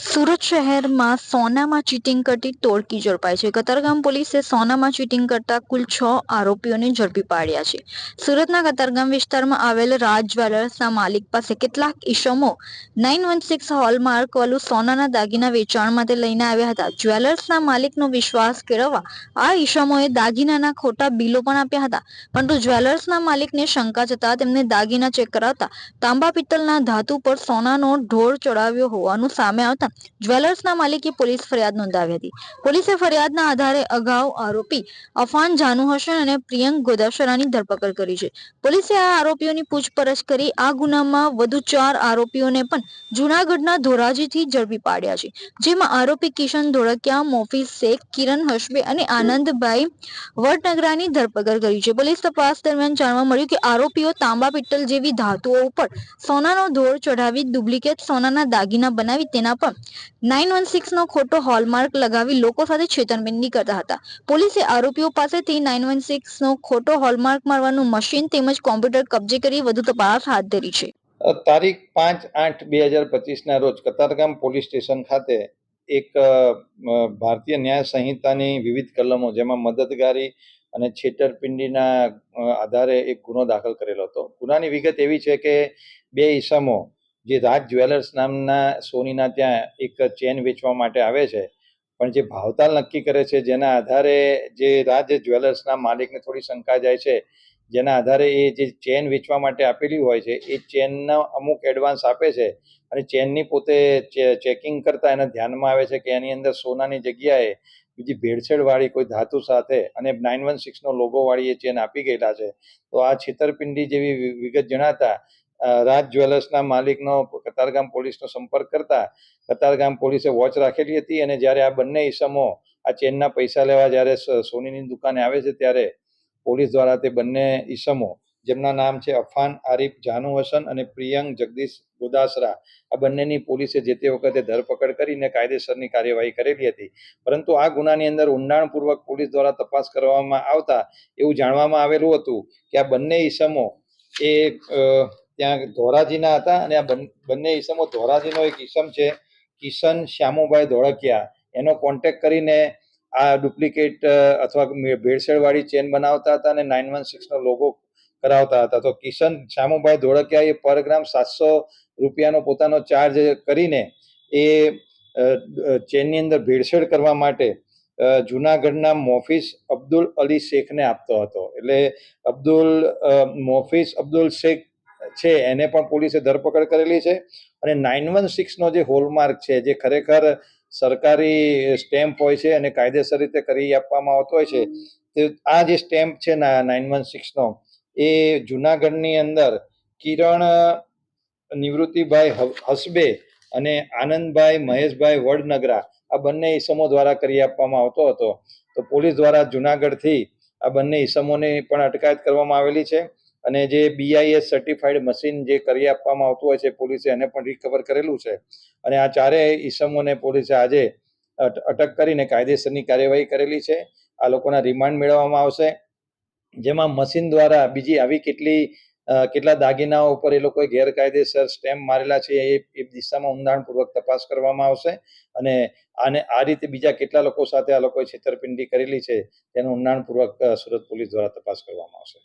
સુરત શહેરમાં સોનામાં ચીટિંગ કરતી ટોળકી ઝડપાઈ છે. કતારગામ પોલીસે સોનામાં ચીટિંગ કરતા કુલ છ આરોપીઓને ઝડપી પાડ્યા છે. સુરતના કતારગામ વિસ્તારમાં આવેલ રાજ જ્વેલર્સના માલિક પાસે કેટલાક ઈસમો નાઇન વન સિક્સ હોલમાર્ક વાળું સોનાના દાગીના વેચાણ માટે લઈને આવ્યા હતા. જ્વેલર્સના માલિકનો વિશ્વાસ કેળવવા આ ઈસમોએ દાગીનાના ખોટા બિલો પણ આપ્યા હતા. પરંતુ જ્વેલર્સના માલિકને શંકા જતા તેમને દાગીના ચેક કરાવતા તાંબા પિત્તલના ધાતુ પર સોનાનો ઢોળ ચડાવ્યો હોવાનું સામે આવતા જ્વેલર્સના માલિકે પોલીસ ફરિયાદ નોંધાવી હતી. પોલીસે ફરિયાદના આધારે અગાઉ આરોપી અફાન જાનુ હસન અને પ્રિયંક ગોદાશરાની ધરપકડ કરી છે. પોલીસે આ આરોપીઓની પૂછપરછ કરી આ ગુનામાં વધુ ચાર આરોપીઓને પણ જૂનાગઢના ધોરાજીથી ઝડપી પાડ્યા છે. જેમાં આરોપી કિશન ધોળકિયા મોફી શેખ, કિરણ હસબે અને આનંદભાઈ વડનગરાની ધરપકડ કરી છે. પોલીસ તપાસ દરમિયાન જાણવા મળ્યું કે આરોપીઓ તાંબા પિત્તલ જેવી ધાતુઓ ઉપર સોનાનો ધોળ ચઢાવી ડુપ્લિકેટ સોનાના દાગીના બનાવી તેના પર નાઇન વન સિક્સનો ખોટો હોલમાર્ક લગાવી લોકો સાથે છેતરપિંડી કરતા હતા. પોલીસે આરોપીઓ પાસેથી નાઇન વન સિક્સનો ખોટો હોલમાર્ક મારવાનું મશીન તેમજ કોમ્પ્યુટર કબજે કરી વધુ તપાસ હાથ ધરી છે. તારીખ પાંચ આઠ બે હજાર પચીસના રોજ કતારગામ પોલીસ સ્ટેશન ખાતે એક ભારતીય ન્યાય સંહિતાની વિવિધ કલમો જેમાં મદદગારી અને છેતરપિંડીના આધારે એક ગુનો દાખલ કરેલો હતો. ગુનાની વિગત એવી છે કે બે ઈસમો જે રાજ જ્વેલર્સ નામના સોનીના ત્યાં એક ચેન વેચવા માટે આવે છે, પણ જે ભાવતાલ નક્કી કરે છે, જેના આધારે જે રાજ જ્વેલર્સના માલિકને થોડી શંકા જાય છે, જેના આધારે એ જે ચેન વેચવા માટે આપેલી હોય છે, એ ચેનનો અમુક એડવાન્સ આપે છે અને ચેનની પોતે ચેકિંગ કરતા એને ધ્યાનમાં આવે છે કે એની અંદર સોનાની જગ્યાએ બીજી ભેળસેળવાળી કોઈ ધાતુ સાથે અને નાઇન વન સિક્સનો લોગોવાળી એ ચેન આપી ગયેલા છે. તો આ છેતરપિંડી જેવી વિગત જણાતા રાજ જ્વેલર્સના માલિકનો કતારગામ પોલીસનો સંપર્ક કરતા કતારગામ પોલીસે વોચ રાખેલી હતી અને જ્યારે આ બંને ઈસમો આ ચેનના પૈસા લેવા જ્યારે સોનીની દુકાને આવે છે ત્યારે પોલીસ દ્વારા તે બંને ઈસમો, જેમના નામ છે અફાન, આરીફ, જાનુ હસન અને પ્રિયંક જગદીશ ગોદાસરા, આ બંનેની પોલીસે જે તે વખતે ધરપકડ કરીને કાયદેસરની કાર્યવાહી કરેલી હતી. પરંતુ આ ગુનાની અંદર ઊંડાણપૂર્વક પોલીસ દ્વારા તપાસ કરવામાં આવતા એવું જાણવામાં આવેલું હતું કે આ બંને ઈસમો એ ત્યાં ધોરાજીના હતા અને આ બંને ઈસમો ધોરાજીનો એક ઈસમ છે, કિશન શ્યામુભાઈ ધોળકિયા. એનો કોન્ટેક્ટ કરીને આ ડુપ્લિકેટ અથવા ભેળસેળવાળી ચેન બનાવતા હતા અને નાઇન વન સિક્સનો લોગો કરાવતા હતા. તો કિશન શ્યામુભાઈ ધોળકિયા એ પર ગ્રામ સાતસો રૂપિયાનો પોતાનો ચાર્જ કરીને એ ચેનની અંદર ભેળસેળ કરવા માટે જુનાગઢના મોફિસ અબ્દુલ અલી શેખને આપતો હતો. એટલે અબ્દુલ મોફિસ અબ્દુલ શેખ છે, એને પણ પોલીસે ધરપકડ કરેલી છે. અને નાઇન વન સિક્સનો જે હોલમાર્ક છે, જે ખરેખર સરકારી સ્ટેમ્પ હોય છે અને કાયદેસર રીતે કરી આપવામાં આવતો હોય છે, તે આ જે સ્ટેમ્પ છે નાઇન વન સિક્સનો એ જુનાગઢની અંદર કિરણ નિવૃત્તિભાઈ હસબે અને આનંદભાઈ મહેશભાઈ વડનગરા, આ બંને ઈસમો દ્વારા કરી આપવામાં આવતો હતો. તો પોલીસ દ્વારા જુનાગઢથી આ બંને ઈસમોની પણ અટકાયત કરવામાં આવેલી છે. અને જે બીઆઈએસ સર્ટિફાઈડ મશીન જે કરી આપવામાં આવતું હોય છે, પોલીસે એને પણ રિકવર કરેલું છે. અને આ ચારેય ઈસમોને પોલીસે આજે અટ- અટક કરીને કાયદેસરની કાર્યવાહી કરેલી છે. આ લોકોના રિમાન્ડ મેળવવામાં આવશે. જેમાં મશીન દ્વારા બીજી આવી કેટલી કેટલા દાગીનાઓ ઉપર એ લોકોએ ગેરકાયદેસર સ્ટેમ્પ મારેલા છે એ એ દિશામાં ઊંડાણપૂર્વક તપાસ કરવામાં આવશે. અને આને, આ રીતે બીજા કેટલા લોકો સાથે આ લોકોએ છેતરપિંડી કરેલી છે, તેનું ઊંડાણપૂર્વક સુરત પોલીસ દ્વારા તપાસ કરવામાં આવશે.